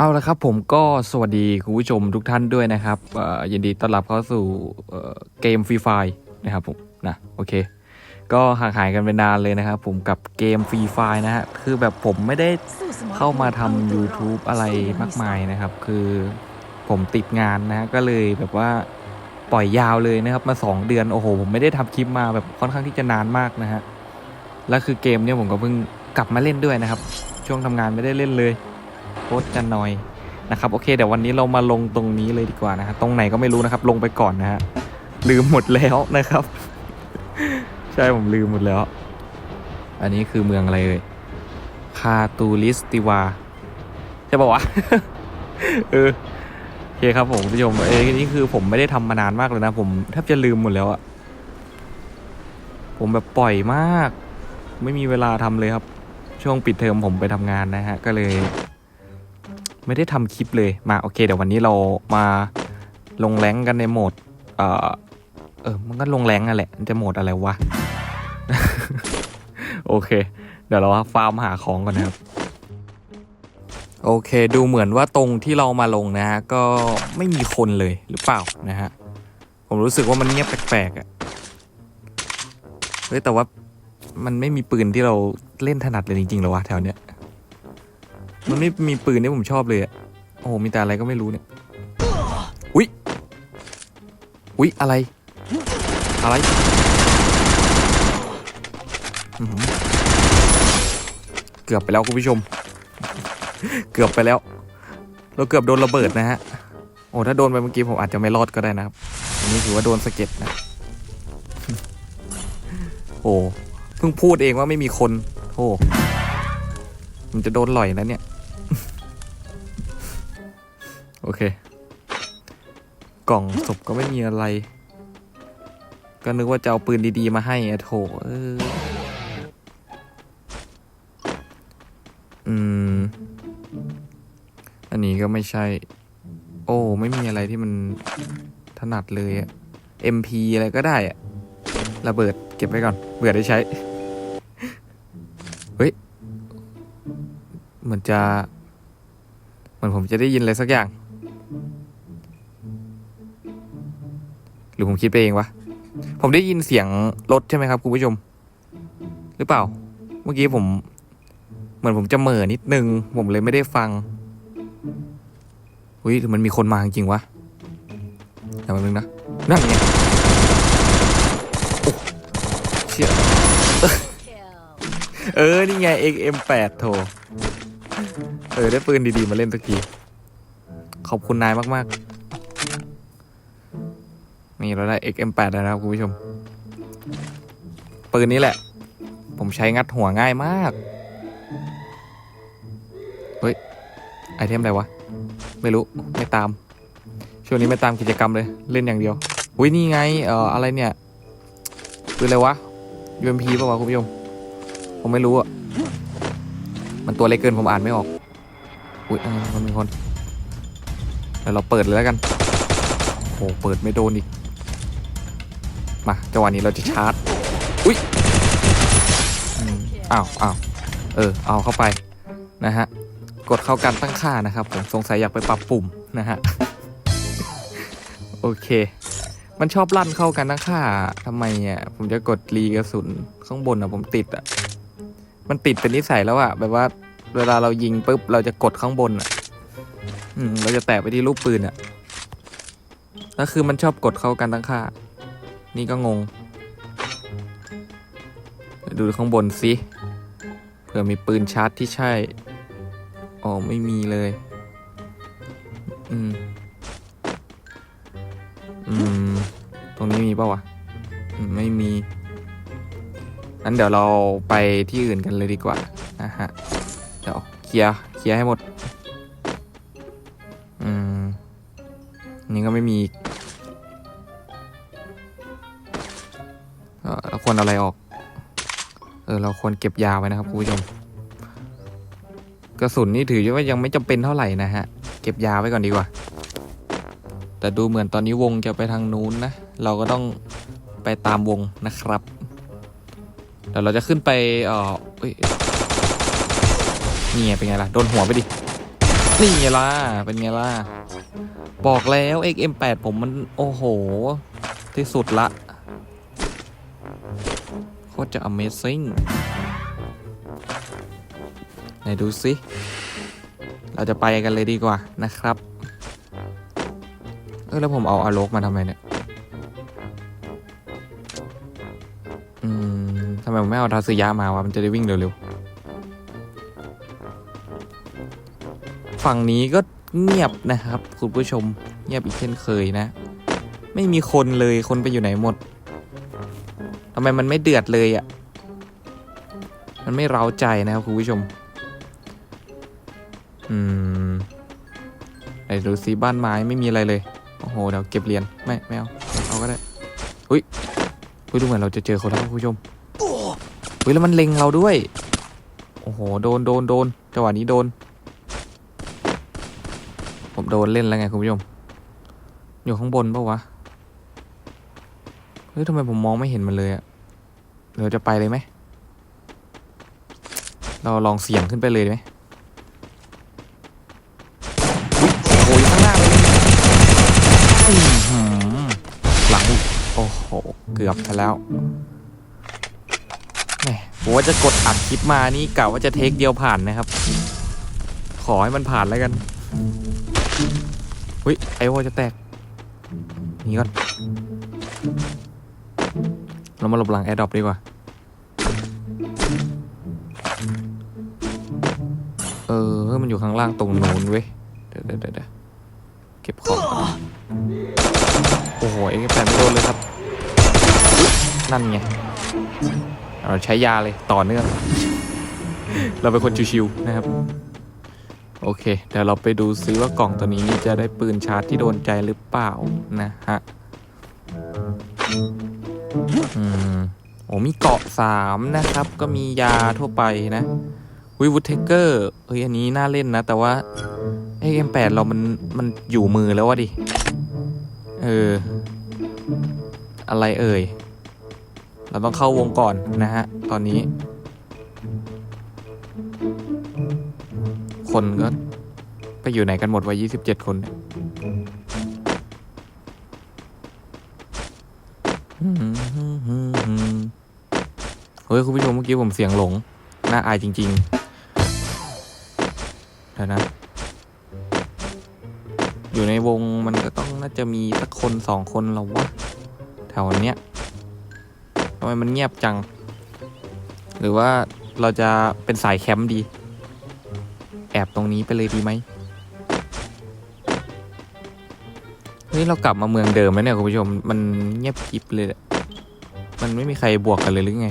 เอาละครับผมก็สวัสดีคุณผู้ชมทุกท่านด้วยนะครับยินดีต้อนรับเข้าสู่เกมฟรีไฟนะครับผมนะโอเค ก็ห่างหายกันไปนานเลยนะครับผมกับเกมฟรีไฟนะฮะคือแบบผมไม่ได้เข้ามาทำ YouTube อะไรมากมายนะครับ คือผมติดงานนะก็เลยแบบว่าปล่อยยาวเลยนะครับมา 2 เดือนโอ้โห ผมไม่ได้ทำคลิปมาแบบค่อนข้างที่จะนานมากนะฮะแล้วคือเกมเนี่ยผมก็เพิ่งกลับมาเล่นด้วยนะครับ ช่วงทำงานไม่ได้เล่นเลย โคตรจะนอยนะครับโอเคเดี๋ยววันนี้เรามาลงตรงนี้เลยดีกว่านะฮะตรงไหนก็ไม่รู้นะครับ ลงไปก่อนนะฮะลืมหมดแล้วนะครับ ใช่ผมลืมหมดแล้ว อันนี้คือเมืองอะไรเลยคาตูลิสติวาใช่ป่าวะเออโอเคครับผมผู้ชมเอ้นี่คือผมไม่ได้ทำมานานมากเลยนะ ผมแทบจะลืมหมดแล้วอะผมแบบปล่อยมาก ไม่มีเวลาทำเลยครับ ช่วงปิดเทอมผมไปทำงานนะฮะ ก็เลย ไม่ได้ทำคลิปเลยมาโอเคเดี๋ยววันนี้เรามาลงแรงกันในโหมด เออเออมันก็ลงแรงนั่นแหละจะโหมดอะไรวะ โอเค เดี๋ยวเราฟาร์มหาของก่อนนะครับ โอเค ดูเหมือนว่าตรงที่เรามาลงนะฮะ ก็ไม่มีคนเลยหรือเปล่านะฮะ ผมรู้สึกว่ามันเงียบแปลกๆอะ่ะเฮ้ยแต่ว่ามันไม่มีปืนที่เราเล่นถนัดเลยจริงๆหรอวะแถวเนี้ย มันไม่มีปืนที่ผมชอบเลยอะโอ้โห มีแต่อะไรก็ไม่รู้เนี่ย อุ๊ย อุ๊ย อะไร อะไรเกือบไปแล้วคุณผู้ชม เกือบไปแล้ว เราเกือบโดนระเบิดนะฮะ โอ้ถ้าโดนไปเมื่อกี้ผมอาจจะไม่รอดก็ได้นะครับ อันนี้ถือว่าโดนสะเก็ดนะ โอ้เพิ่งพูดเองว่าไม่มีคน โอ้มันจะโดนหล่อยแล้วเนี่ย โอเค กล่องศพก็ไม่มีอะไร ก็นึกว่าจะเอาปืนดีๆมาให้อะโถเอออืม อันนี้ก็ไม่ใช่ โอ้ ไม่มีอะไรที่มันถนัดเลยอะ MP อะไรก็ได้อะระเบิดเก็บไว้ก่อน เบื่อได้ใช้ เฮ้ย เหมือนจะ เหมือนผมจะได้ยินอะไรสักอย่าง หรือผมคิดไปเองวะ ผมได้ยินเสียงรถใช่ไหมครับคุณผู้ชม หรือเปล่า เมื่อกี้ผม เหมือนผมจะเหม่อนิดนึง ผมเลยไม่ได้ฟังอุ้ยหรือมันมีคนมาจริงวะเดี๋ยวแป๊บนึงนะ นั่นไงเชี่ยเออ นี่ไง XM8 โถเออ ได้ปืนดี ๆ มาเล่นสักที ขอบคุณนายมาก ๆ นี่เราได้ XM8 แล้วนะครับคุณผู้ชม ปืนนี้แหละ ผมใช้งัดหัวง่ายมาก เฮ้ย ไอเทมอะไรวะ ไม่รู้ ไม่ตาม ช่วงนี้ไม่ตามกิจกรรมเลย เล่นอย่างเดียวอุ้ยนี่ไง เอ่อ อะไรเนี่ย ปืนอะไรวะ UMP ป่าวะคุณผู้ชม ผมไม่รู้อะมันตัวเล็กเกินผมอ่านไม่ออก อุ้ยมันมีคนเดี๋ยวเราเปิดเลยแล้วกันโอ้เปิดไม่โดนอีก มาจังหวะนี้เราจะชาร์จอุ้ยอ้าวอ้าวเออเอาเข้าไปนะฮะกดเข้าการตั้งค่านะครับผมสงสัยอยากไปปรับปุ่มนะฮะโอเค มันชอบลั่นเข้ากันตั้งค่าทำไมอะผมจะกดรีกระสุนข้างบนอะผมติดอะมันติดเป็นนิสัยแล้วอะแบบว่าเวลาเรายิงปุ๊บเราจะกดข้างบนอะอืมเราจะแตะไปที่ลูกปืนอะแล้วคือมันชอบกดเข้ากันตั้งค่า นี่ก็งง ดูข้างบนสิเผื่อมีปืนชาร์จที่ใช่ อ๋อ ไม่มีเลย อืม อืม ตรงนี้มีเปล่าวะอืมไม่มีงั้นเดี๋ยวเราไปที่อื่นกันเลยดีกว่า นะฮะ เดี๋ยวเคลียร์ เคลียร์ให้หมด อืม นี่ก็ไม่มี เราควรอะไรออก เออ เราควรเก็บยาไว้นะครับคุณผู้ชม กระสุนนี่ถือว่ายังไม่จำเป็นเท่าไหร่นะฮะ เก็บยาไว้ก่อนดีกว่า แต่ดูเหมือนตอนนี้วงจะไปทางนู้นนะ เราก็ต้องไปตามวงนะครับเดี๋ยวเราจะขึ้นไปเออเอ้ยนี่ไงเป็นไงล่ะ โดนหัวไปดิ นี่ไงล่ะ เป็นไงล่ะ บอกแล้ว XM8 ผมมัน โอ้โห ที่สุดละ ตรจะ Amazing ไหนดูสิ เราจะไปกันเลยดีกว่านะครับ เออแล้วผมเอาอาโลกมาทำไมเนี่ย อืมทำไมผมไม่เอาทาสึยะมาวะ มันจะได้วิ่งเร็วๆ ฝั่งนี้ก็เงียบนะครับ คุณผู้ชม เงียบอีกเช่นเคยนะ ไม่มีคนเลยคนไปอยู่ไหนหมดำไมมันไม่เดือดเลยอะ่ะ มันไม่เร้าใจนะครับคุณผู้ชม อืมไหนดูซิบ้านไม้ไม่มีอะไรเลย โอ้โห เดี๋ยวเก็บเหรียญไม่ไม่เอา เอาก็ได้ อุ้ยอุ้ยดูเหมือนเราจะเจอคนแล้วคุณผู้ชมอุ้ยแล้วมันเล็งเราด้วย โอ้โห โดนโดนโดนจังหวะนี้โดน ผมโดนเล่นแล้วไงคุณผู้ชม อยู่ข้างบนปะวะ ฮ้ยทำไมผมมองไม่เห็นมันเลยอะเราจะไปเลยไหม เราลองเสี่ยงขึ้นไปเลยไหมโอ้ยข้างหน้าเลยหลังอีกโอ้โห เกือบไปแล้วแหมผมว่าจะกดอัดคลิปมานี่กะว่าจะเทคเดียวผ่านนะครับ ขอให้มันผ่านแล้วกันอุ้ยไอโอจะแตกนี่ก่อน เรามาหลบหลังแอร์ดรอปดีกว่า เออ มันอยู่ข้างล่างตรงนู้นเว้ย เดี๋ยวเดี๋ยวเดี๋ยวเก็บของก่อนโอ้โหเอ็กแปดไม่โดนเลยครับ นั่นไง เราใช้ยาเลยต่อเนื่อง เราเป็นคนชิวๆนะครับ โอเค เดี๋ยวเราไปดูซิว่ากล่องตัวนี้จะได้ปืนชาร์จที่โดนใจหรือเปล่านะฮะ อืมโอ้มีเกาะสามนะครับ ก็มียาทั่วไปนะวิวูเทเกอร์เฮ้ยอันนี้น่าเล่นนะ แต่ว่าไอเอ็มแปดเรามันมันอยู่มือแล้ววะดิ เออ อะไรเอ่ย เราต้องเข้าวงก่อนนะฮะ ตอนนี้ คนก็ไปอยู่ไหนกันหมดวะยี่สิบเจ็ดคนเนี่ย เฮ้ยคุณผู้ชมเมื่อกี้ผมเสียงหลง น่าอายจริงๆเดี๋ยวนะ อยู่ในวงมันก็ต้องน่าจะมีสักคนสองคนเราวะแถวเนี้ยทำไมมันเงียบจัง หรือว่าเราจะเป็นสายแคมป์ดี แอบตรงนี้ไปเลยดีไหมเฮ้ยเรากลับมาเมืองเดิมแล้วเนี่ยคุณผู้ชม มันเงียบกิบเลยอะมันไม่มีใครบวกกันเลยหรือไง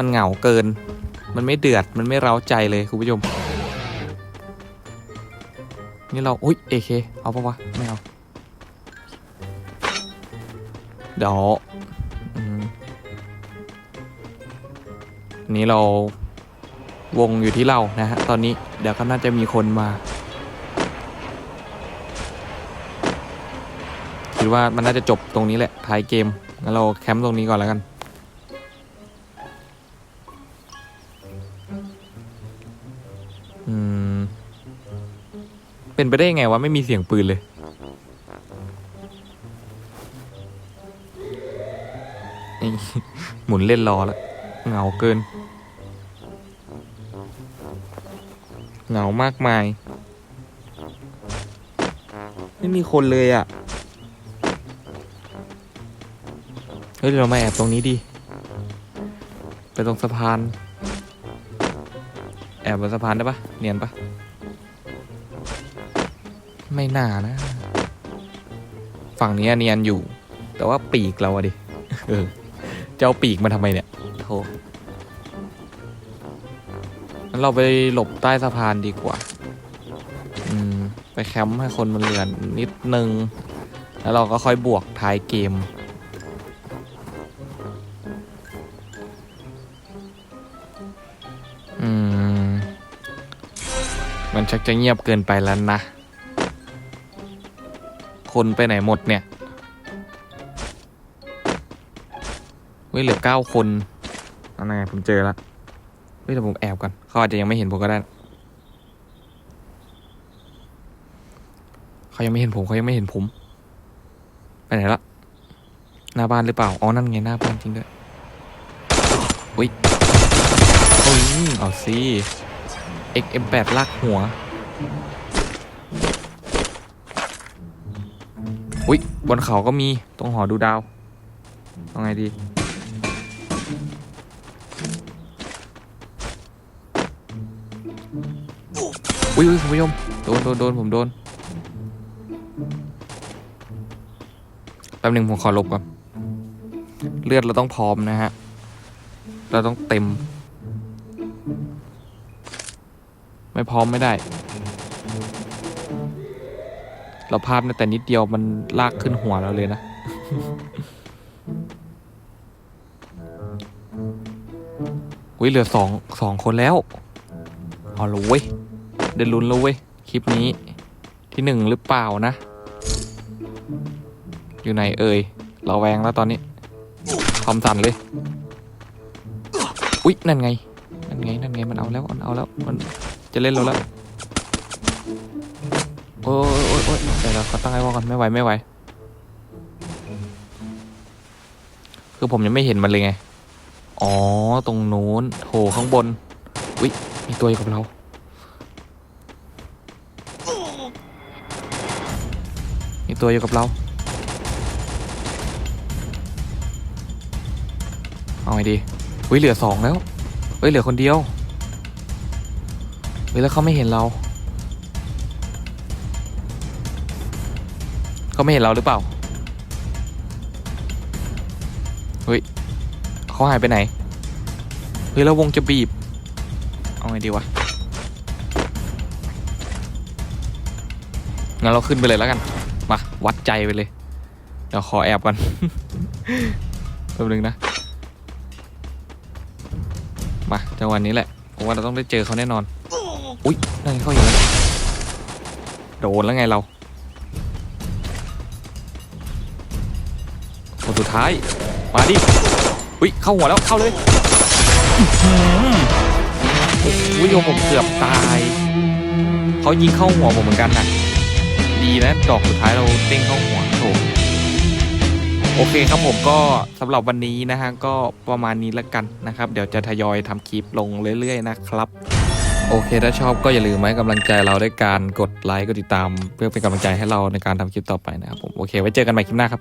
มันเหงาเกิน มันไม่เดือด มันไม่เร้าใจเลยคุณผู้ชม นี่เราอุ้ยเอเคเอาปะวะ ไม่เอา เดี๋ยวนี่เราวงอยู่ที่เรานะฮะ ตอนนี้เดี๋ยวก็น่าจะมีคนมา คิดว่ามันน่าจะจบตรงนี้แหละท้ายเกม งั้นเราแคมป์ตรงนี้ก่อนแล้วกัน ได้ยังไงวะไม่มีเสียงปืนเลย หมุนเล่นรอแล้วเงาเกิน เงามากมาย ไม่มีคนเลยอะ่ะ เฮ้ยเรามาแอบตรงนี้ดี ไปตรงสะพาน แอบบนสะพานได้ปะเนียนปะ ไม่น่านะ ฝั่งนี้เนียนอยู่ แต่ว่าปีกเราอะดิ เออจะเอาปีกมาทำไมเนี่ยโธ่งั้นเราไปหลบใต้สะพานดีกว่า อืม ไปแคมป์ให้คนมันเรือนนิดนึง แล้วเราก็ค่อยบวกท้ายเกม อืม มันชักจะเงียบเกินไปแล้วนะ คนไปไหนหมดเนี่ยเว้ยเหลือเก้าคนอันไหนผมเจอแล้วเฮ้ยแต่ผมแอบก่อนเขาอาจจะยังไม่เห็นผมก็ได้เขายังไม่เห็นผมเขายังไม่เห็นผมไปไหนละหน้าบ้านหรือเปล่าอ๋อนั่นไงหน้าบ้านจริงด้วยอุ้ยโอ้ยเอาสิ XM8 ลากหัว บนเขาก็มีตรงหอดูดาวเอาไงดีอุ้ยอุ้ยคุณผู้ชมโดนโดนโดนผมโดนแป๊บหนึ่งผมขอลบก่อน เลือดเราต้องพร้อมนะฮะ เราต้องเต็ม ไม่พร้อมไม่ได้ เราพลาดนแต่นิดเดียวมันลากขึ้นหัวเราเลยนะ อุ้ยเหลือสองสองคนแล้วเอาละเว้ยเดินลุ้นแล้วเว้ย คลิปนี้ ที่หนึ่งหรือเปล่านะ อยู่ไหนเอ่ยเราแวงแล้วตอนนี้ความสั่นเลย อุ๊ยนั่นไง นั่นไง นั่นไง มันเอาแล้ว มันเอาแล้ว มันจะเล่นเราแล้ว โอ้ยโอ้ยโอ้ยเดี๋ยวเราขอตั้งไอ้วอลก่อนไม่ไหวไม่ไหว คือผมยังไม่เห็นมันเลยไง อ๋อตรงนู้นโถข้างบน อุ๊ยมีตัวอยู่กับเรามีตัวอยู่กับเรา เอาไงดีเฮ้ยเหลือสองแล้วเฮ้ยเหลือคนเดียวเฮ้ยแล้วเขาไม่เห็นเรา เขาไม่เห็นเราหรือเปล่าเฮ้ยเขาหายไปไหนเฮ้ยแล้ววงจะบีบ เอาไงดีวะงั้นเราขึ้นไปเลยแล้วกัน มา วัดใจไปเลย เดี๋ยวขอแอบกันแป๊บนึงนะ มาจังหวะนี้แหละผมว่าเราต้องได้เจอเขาแน่นอน อุ๊ยนั่นเขาอยู่โดนแล้วไงเรา สุดท้าย มาดิอุ๊ยเข้าหัวแล้วเข้าเลยอื้อหือโอ้โหโยมผมเกือบตายเขายิงเข้าหัวผมเหมือนกันนะดีนะดอกสุดท้ายเราเด้งเข้าหัวโถโอเคครับผมก็สำหรับวันนี้นะฮะก็ประมาณนี้ละกันนะครับ เดี๋ยวจะทยอยทำคลิปลงเรื่อย ๆ นะครับ โอเคถ้าชอบก็อย่าลืมให้กำลังใจเราด้วยการกดไลค์กดติดตาม เพื่อเป็นกำลังใจให้เราในการทำคลิปต่อไปนะครับผมโอเค ไว้เจอกันใหม่คลิปหน้าครับ